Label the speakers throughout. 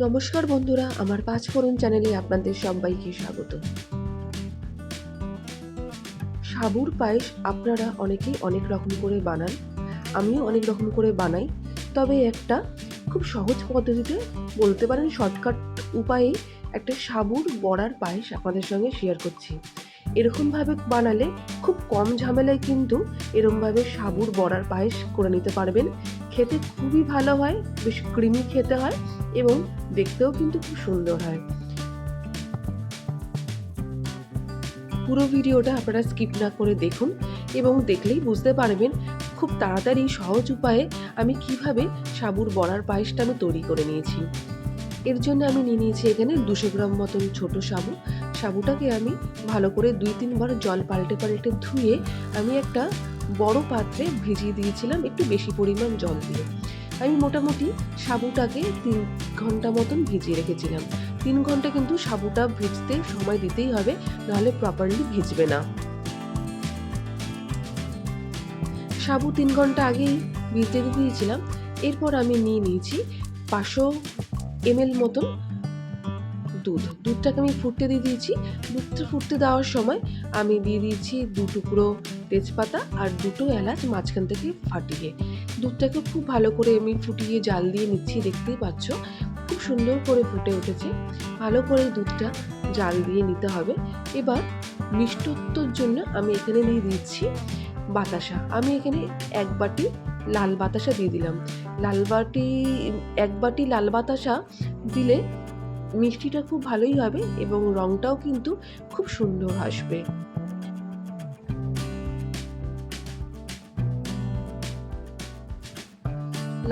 Speaker 1: নমস্কার বন্ধুরা, আমার পাঁচ ফোরন চ্যানেলে আপনাদের সবাইকে স্বাগত। সাবুর পায়েস আপনারা অনেকেই অনেক রকম করে বানান, আমিও অনেক রকম করে বানাই, তবে একটা খুব সহজ পদ্ধতিতে বলতে পারেন শর্টকাট উপায়ে একটা সাবুর বড়ার পায়েস আপনাদের সঙ্গে শেয়ার করছি। এরকমভাবে বানালে খুব কম ঝামেলায় কিন্তু এরকমভাবে সাবুর বড়ার পায়েস করে নিতে পারবেন। খেতে খুবই ভালো হয়, বেশ ক্রিমি খেতে হয় এবং দেখতেও কিন্তু খুব সুন্দর হয়। পুরো ভিডিওটা আপনারা স্কিপ না করে দেখুন এবং দেখলেই বুঝতে পারবেন খুব তাড়াতাড়ি সহজ উপায়ে আমি কীভাবে সাবুর বড়ার পায়েসটা আমি তৈরি করে নিয়েছি। এর জন্য আমি নিয়ে নিয়েছি এখানে দুশো গ্রাম মতন ছোট সাবু। সাবুটাকে আমি ভালো করে দুই তিনবার জল পাল্টে পাল্টে ধুয়ে আমি একটা বড় পাত্রে ভিজিয়ে দিয়েছিলাম একটু বেশি পরিমাণ জল দিয়ে। আমি মোটামুটি সাবুটাকে তিন ঘণ্টা মতন ভিজিয়ে রেখেছিলাম। তিন ঘণ্টা কিন্তু সাবুটা ভিজতে সময় দিতেই হবে, নাহলে প্রপারলি ভিজবে না। সাবু তিন ঘণ্টা আগেই ভিজতে দিয়েছিলাম। এরপর আমি নিয়ে নিয়েছি পাঁচশো এমএল মতন দুধ। দুধটাকে আমি ফুটতে দিয়ে দিয়েছি। দুধটা ফুটতে দেওয়ার সময় আমি দিয়ে দিয়েছি দু টুকরো তেজপাতা আর দুটো এলাচ মাঝখান থেকে ফাটিয়ে। দুধটাকে খুব ভালো করে আমি ফুটিয়ে জাল দিয়ে নিচ্ছি, দেখতেই পাচ্ছ। খুব সুন্দর করে ফুটে উঠেছে। ভালো করে দুধটা জাল দিয়ে নিতে হবে। এবার মিষ্টত্বর জন্য আমি এখানে দিয়ে দিচ্ছি বাতাসা। আমি এখানে এক বাটি লাল বাতাসা দিয়ে দিলাম। লাল বাটি, এক বাটি লাল বাতাসা দিলে মিষ্টিটা খুব ভালোই হবে এবং রঙটাও কিন্তু খুব সুন্দর আসবে।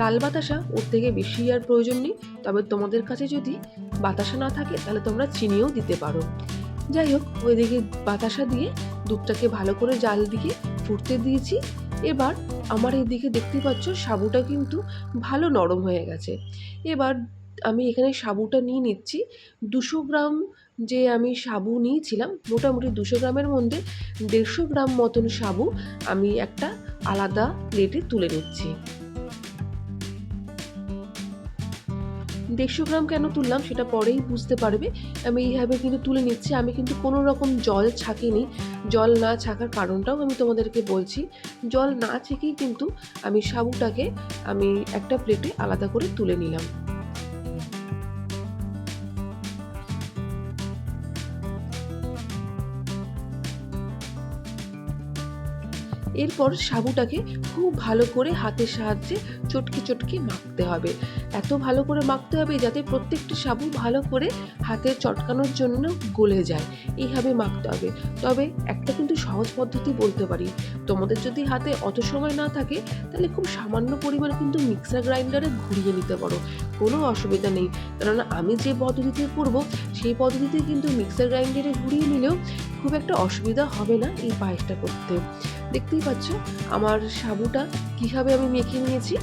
Speaker 1: লাল বাতাসা ওর থেকে বেশি আর প্রয়োজন নেই, তবে তোমাদের কাছে যদি বাতাসা না থাকে তাহলে তোমরা চিনিও দিতে পারো। যাই হোক, ওইদিকে বাতাসা দিয়ে দুধটাকে ভালো করে জাল দিয়ে ফুটতে দিয়েছি। এবার আমার এদিকে দেখতে পাচ্ছ সাবুটা কিন্তু ভালো নরম হয়ে গেছে। এবার আমি এখানে সাবুটা নিয়ে নিচ্ছি। দুশো গ্রাম যে আমি সাবু নিয়েছিলাম, মোটামুটি দুশো গ্রামের মধ্যে দেড়শো গ্রাম মতন সাবু আমি একটা আলাদা প্লেটে তুলে নিচ্ছি। দেড়শো গ্রাম কেন তুললাম সেটা পরেই বুঝতে পারবে। আমি এইভাবে কিন্তু তুলে নিচ্ছি। আমি কিন্তু কোনো রকম জল ছাঁকিনি। জল না ছাকার কারণটাও আমি তোমাদেরকে বলছি। জল না ছেঁকেই কিন্তু আমি সাবুটাকে আমি একটা প্লেটে আলাদা করে তুলে নিলাম। এরপর সাবুটাকে খুব ভালো করে হাতের সাহায্যে চটকে চটকে মাখতে হবে। এত ভালো করে মাখতে হবে যাতে প্রত্যেকটি সাবু ভালো করে হাতে চটকানোর জন্য গলে যায়। এইভাবে মাখতে হবে। তবে একটা কিন্তু সহজ পদ্ধতি বলতে পারি। তোমাদের যদি হাতে অত সময় না থাকে, তাহলে খুব সামান্য পরিমাণ কিন্তু মিক্সার গ্রাইন্ডারে ঘুরিয়ে নিতে পারো। কোনো অসুবিধা নেই। কেননা আমি যে পদ্ধতিতে করব, সেই পদ্ধতিতে কিন্তু মিক্সার গ্রাইন্ডারে ঘুরিয়ে নিলেও খুব একটা অসুবিধা হবে না এই পায়েসটা করতে। দেখতেই পাচ্ছ আমার সাবুটা কীভাবে আমি মেখে নিয়েছি।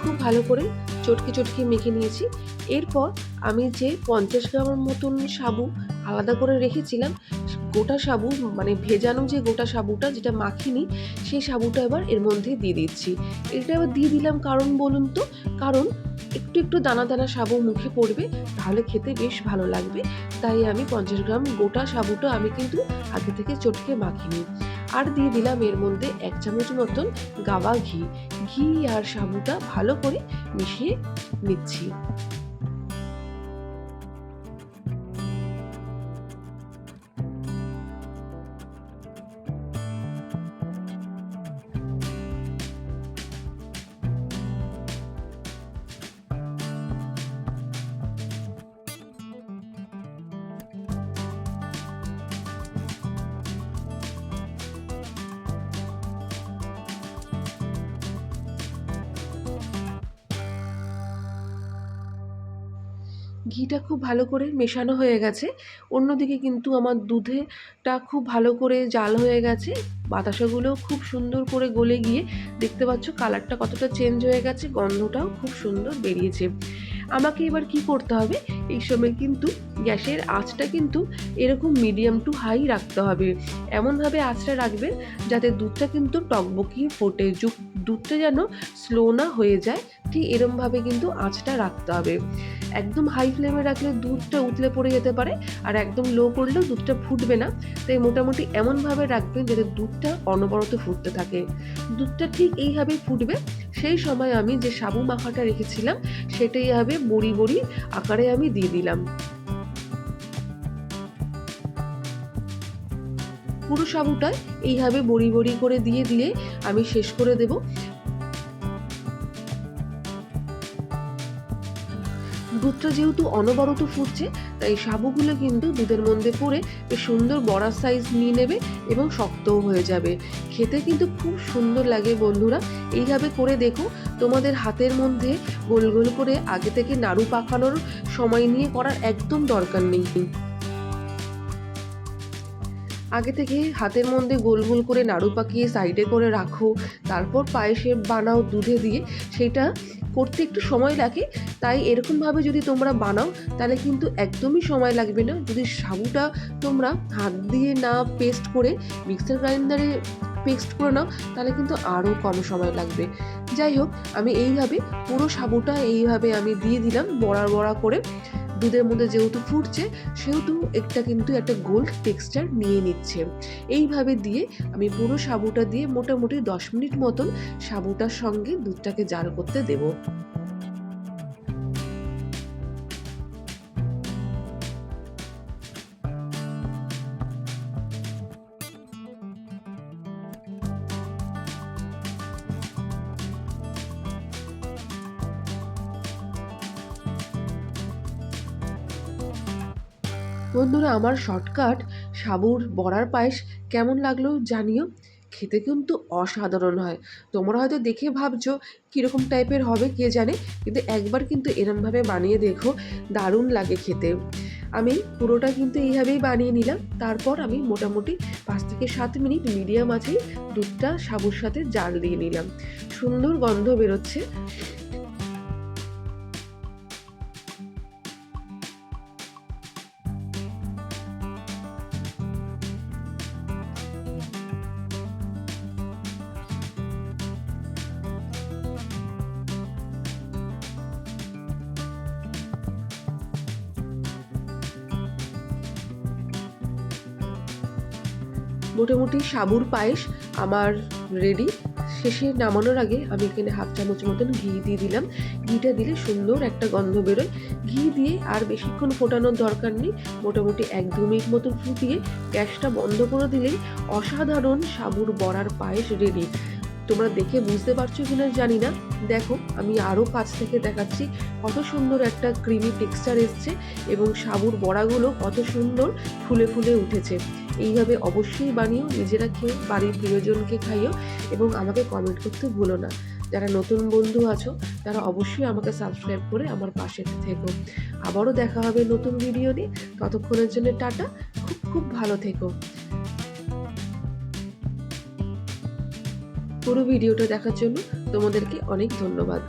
Speaker 1: খুব ভালো করে চটকে চটকে মেখে নিয়েছি। এরপর আমি যে পঞ্চাশ গ্রামের মতন সাবু আলাদা করে রেখেছিলাম, গোটা সাবু মানে ভেজানো যে গোটা সাবুটা যেটা মাখিনি, সেই সাবুটা এবার এর মধ্যে দিয়ে দিচ্ছি। এটা এবার দিয়ে দিলাম কারণ বলুন তো? কারণ একটু একটু দানা দানা সাবু মুখে পড়বে, তাহলে খেতে বেশ ভালো লাগবে। তাই আমি পঞ্চাশ গ্রাম গোটা সাবুটা আমি কিন্তু আগে থেকে চটকে মাখিনি। আর দিয়ে দিলাম এর মধ্যে এক চামচ মতন গাওয়া ঘি। ঘি আর সাবুটা ভালো করে মিশিয়ে নিচ্ছি। ঘিটা খুব ভালো করে মেশানো হয়ে গেছে। অন্যদিকে কিন্তু আমার দুধেটা খুব ভালো করে জাল হয়ে গেছে। বাতাসাগুলো খুব সুন্দর করে গলে গিয়ে দেখতে পাচ্ছ কালারটা কতটা চেঞ্জ হয়ে গেছে, গন্ধটাও খুব সুন্দর বেরিয়েছে। আমাকে এবার কি করতে হবে? এই সময় কিন্তু গ্যাসের আঁচটা কিন্তু এরকম মিডিয়াম টু হাই রাখতে হবে। এমনভাবে আঁচটা রাখবেন যাতে দুধটা কিন্তু টকবকিয়ে ফোটে যু- দুধটা যেন স্লো না হয়ে যায়, ঠিক এরমভাবে কিন্তু আঁচটা রাখতে হবে। একদম হাই ফ্লেমে রাখলে দুধটা উতলে পড়ে যেতে পারে, আর একদম লো করলেও দুধটা ফুটবে না। তাই মোটামুটি এমনভাবে রাখবেন যাতে দুধটা অনবরত ফুটতে থাকে। দুধটা ঠিক এইভাবেই ফুটবে। সেই সময় আমি যে সাবু মাখাটা রেখেছিলাম সেটা এইভাবে বড়ি বড়ি আকারে আমি দিয়ে দিলাম। পুরো সাবুটা এইভাবে বড়ি বড়ি করে দিয়ে দিয়ে আমি শেষ করে দেব। দুধটা যেহেতু অনবরত ফুটছে, তাই সাবুগুলো কিন্তু দুধের মধ্যে পড়ে বেশ সুন্দর বড়ার সাইজ নিয়ে নেবে এবং শক্তও হয়ে যাবে। খেতে কিন্তু খুব সুন্দর লাগে বন্ধুরা। এইভাবে করে দেখো, তোমাদের হাতের মধ্যে গোল গোল করে আগে থেকে নাড়ু পাকানোর সময় নিয়ে করার একদম দরকার নেই। আগে থেকে হাতের মধ্যে গোল গোল করে নাড়ু পাকিয়ে সাইডে করে রাখো, তারপর পায়েসে বানাও দুধে দিয়ে। সেটা করতে একটু সময় লাগে, তাই এরকমভাবে যদি তোমরা বানাও, তাহলে কিন্তু একদমই সময় লাগবে না। যদি সাবুটা তোমরা হাত দিয়ে না পেস্ট করে মিক্সার গ্রাইন্ডারে পেস্ট করে নাও, তাহলে কিন্তু আরও কম সময় লাগবে। যাই হোক, আমি এইভাবে পুরো সাবুটা এইভাবে আমি দিয়ে দিলাম, বড়া বড়া করে। দুধের মধ্যে যেহেতু ফুটছে, সেহেতু একটা কিন্তু একটা গোল্ড টেক্সচার নিয়ে নিচ্ছে। এইভাবে দিয়ে আমি পুরো সাবুটা দিয়ে মোটামুটি দশ মিনিট মতন সাবুটার সঙ্গে দুধটাকে জাল করতে দেবো। বন্ধুরা, আমার শর্টকাট সাবুর বড়ার পায়েস কেমন লাগল জানিও? খেতে কিন্তু অসাধারণ হয়। তোমরা হয়তো দেখে ভাবছ কীরকম টাইপের হবে, কে জানে? কিন্তু একবার কিন্তু এরমভাবে বানিয়ে দেখো, দারুণ লাগে খেতে। আমি পুরোটা কিন্তু এইভাবেই বানিয়ে নিলাম। তারপর আমি মোটামুটি পাঁচ থেকে সাত মিনিট মিডিয়াম আছেই দুধটা সাবুর সাথে জাল দিয়ে নিলাম। সুন্দর গন্ধ বেরোচ্ছে। মোটামুটি সাবুর পায়েস আমার রেডি শেষে নামানোর আগে আমি এখানে হাফ চামচ মতন ঘি দিয়ে দিলাম। ঘিটা দিলে সুন্দর একটা গন্ধ বেরোয়। ঘি দিয়ে আর বেশিক্ষণ ফোটানোর দরকার নেই। মোটামুটি এক দু মিনিট মতন ফুটিয়ে গ্যাসটা বন্ধ করে দিলেই অসাধারণ সাবুর বড়ার পায়েস রেডি তোমরা দেখে বুঝতে পারছ কিনা জানি না। দেখো, আমি আরও কাছ থেকে দেখাচ্ছি কত সুন্দর একটা ক্রিমি টেক্সচার এসছে এবং সাবুর বড়াগুলো কত সুন্দর ফুলে ফুলে উঠেছে। এইভাবে অবশ্যই বানিও, নিজেরা খেয়ে বাড়ির প্রিয়জনকে খাইও এবং আমাকে কমেন্ট করতে ভুলো না। যারা নতুন বন্ধু আছো, তারা অবশ্যই আমাকে সাবস্ক্রাইব করে আমার পাশে থেকো। আবারও দেখা হবে নতুন ভিডিও নিয়ে। ততক্ষণের জন্য টাটা, খুব খুব ভালো থেকো। পুরো ভিডিওটা দেখার জন্য তোমাদেরকে অনেক ধন্যবাদ।